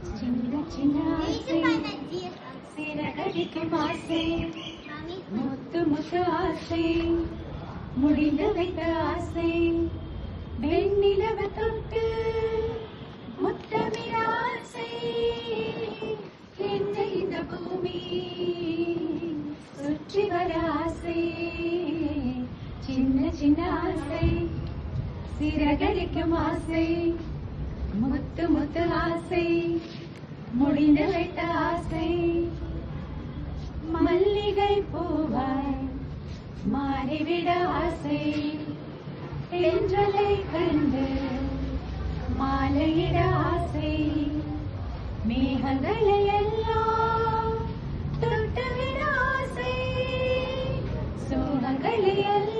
சின்ன சின்ன சிறகடிக்கும் ஆசை முத்து முத்து ஆசை முடிந்து வைத்த ஆசை வெண்ணிலவ தொட்டு முத்தமிழ ஆசை என்ன இந்த பூமி சுற்றி வர ஆசை சின்ன சின்ன ஆசை சிறகடிக்கும் ஆசை. முடிந்து வைத்த ஆசை. மல்லிகை பூவாய் மாறிவிட ஆசை. தென்றலை கண்டு மாலையிட ஆசை. மேகங்களை எல்லாம் தொட்டுவிட ஆசை. சோகங்களை எல்லாம்